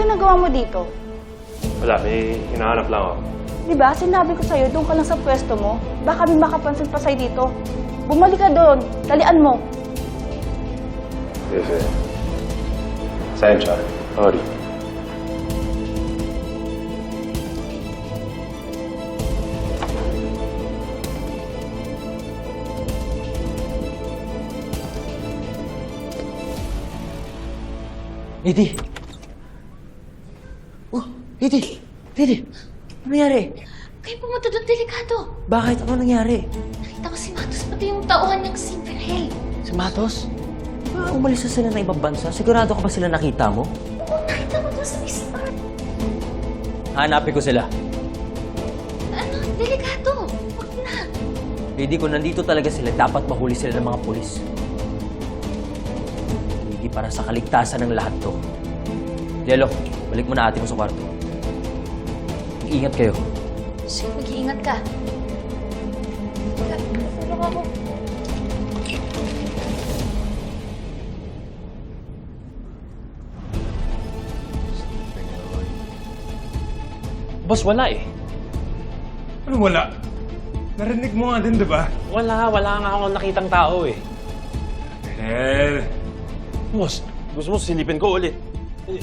ginagawa mo dito? Wala, may hinahanap lang ako. Di ba, sinabi ko sa'yo, doon ka lang sa pwesto mo. Baka may makapansin pa sa'yo dito. Bumalik ka doon. Talian mo. Sige, sige. Sensya. Sorry. Didi! Didi! Didi! Ano nangyari? Kayo pumunta doon, delikado. Bakit? Ano nangyari? Nakita ko si Matos, pati yung tauhan niyang si Virgel. Si Matos? Ba, umalis na sila ng ibang bansa? Sigurado ka ba sila nakita mo? Oo, nakita ko doon sa Istar. Hanapin ko sila. Ano, delikado. Huwag na. Didi, kung nandito talaga sila, dapat mahuli sila ng mga pulis. Hindi para sa kaligtasan ng lahat to. Yelo, balik mo na ate mo sa kwarto. Ingat kayo. Sige, mag-iingat ka. Tulong ako. Boss, wala eh. Ano wala? Narinig mo nga din, di ba? Wala, wala nga akong nakitang tao eh. Eh, Boss, gusto mo silipin ko ulit. Eh,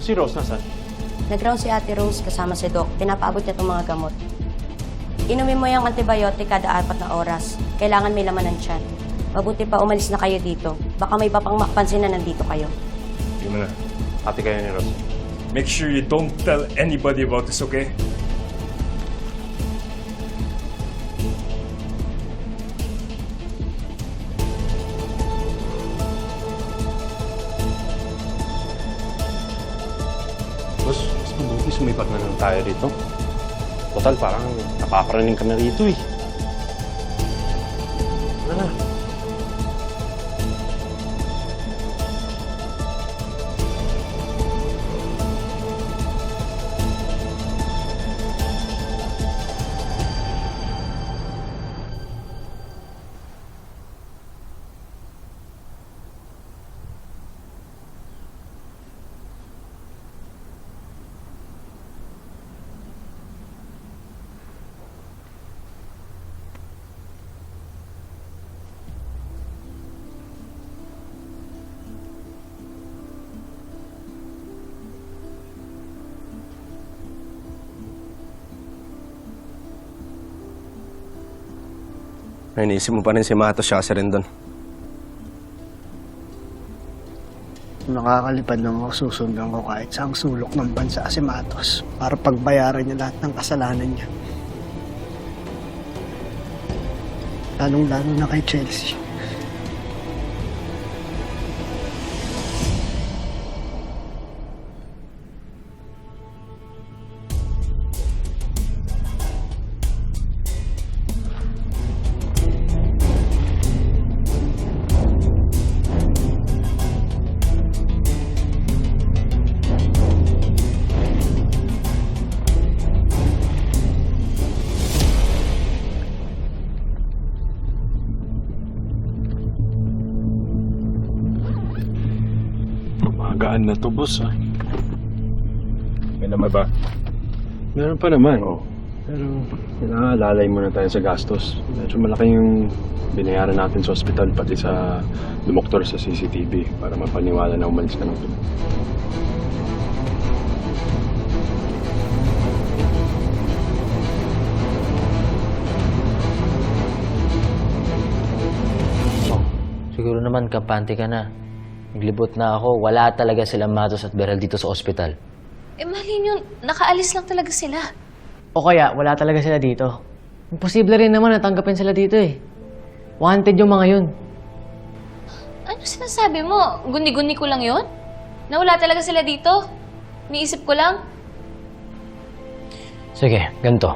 Si Rose, nasaan? Nag-round si Ate Rose kasama si Doc. Pinapaabot niya itong mga gamot. Inumin mo yung antibiotic kada apat na oras. Kailangan may laman ng tiyan. Mabuti pa umalis na kayo dito. Baka may iba pang makapansin na nandito kayo. Mo na. Ate kayo ni Rose. make sure you don't tell anybody about this, okay? Sumipat na lang tayo dito. Total, parang napaparaning ka na rito eh. Ano na? Nainiisip mo pa rin si Matos siya si Rendon. Nakakalipad lang ako susundan ko kahit sa sulok ng bansa si Matos para pagbayaran niya lahat ng kasalanan niya. Lalong-lalo na kay Chelsea. Magaan na to, boss, ah. May naman ba? Meron pa naman. Pero, kailangan lalay muna tayo sa gastos. Medyo malaki yung binayaran natin sa ospital, pati sa dumoktor sa CCTV para mapaniwala na umalis ka ng Oh, siguro naman kampante ka na. Naglibot na ako, wala talaga silang Matos at Beryl dito sa ospital. Eh, malin yun. Nakaalis lang talaga sila. O kaya, wala talaga sila dito. Imposible rin naman na tanggapin sila dito eh. Wanted yung mga yun. Ano sinasabi mo? Guni-guni ko lang yun? Na wala talaga sila dito? Niisip ko lang? Sige, ganito.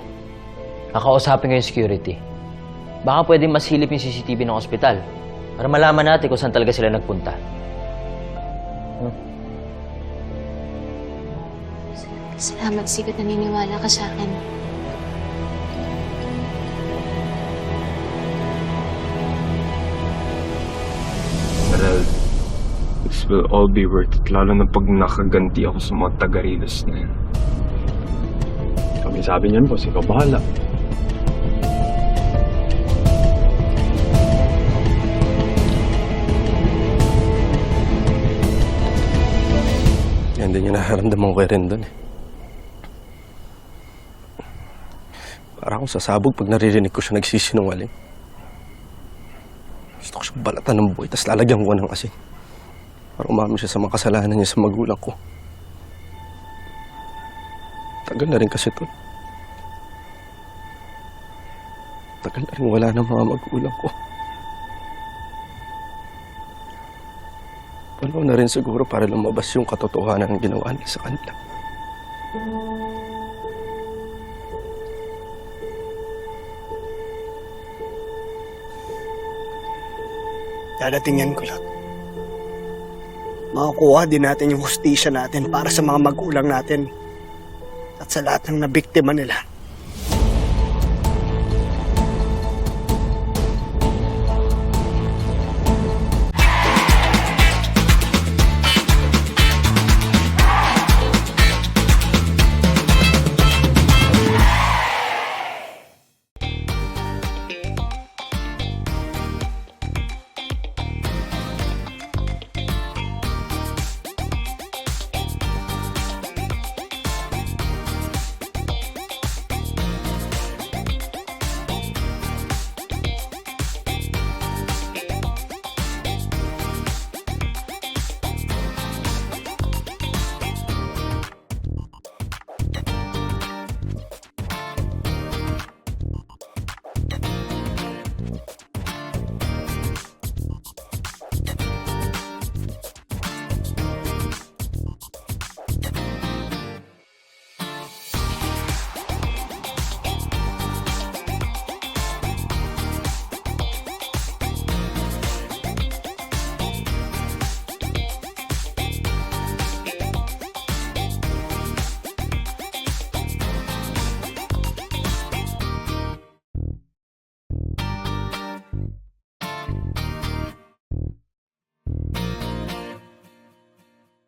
Kakausapin ko yung security. Baka pwedeng masilip yung CCTV ng ospital para malaman natin kung saan talaga sila nagpunta. Salamat, Sigat. Naniniwala ka sa akin. Beryl, this will all be worth it. Lalo na pag nakaganti ako sa mga taga-Rilas na yan. Kami sabi niyan, boss, ikaw bahala. Yan din yung nararamdaman ko kay Rendon eh. Para akong sasabog pag naririnig ko siya nagsisinungaling. Gusto ko siyang balatan ng buhay, tapos lalagyan ko ng asin. Para umamin siya sa mga kasalanan niya sa magulang ko. Tagal na rin kasi to. Tagal na rin wala ng mga magulang ko. Panahon na rin siguro para lumabas yung katotohanan ng ginawa niya sa kanila. Dadating yan, Kulot. Makukuha din natin yung hustisya natin para sa mga magulang natin at sa lahat ng nabiktima nila.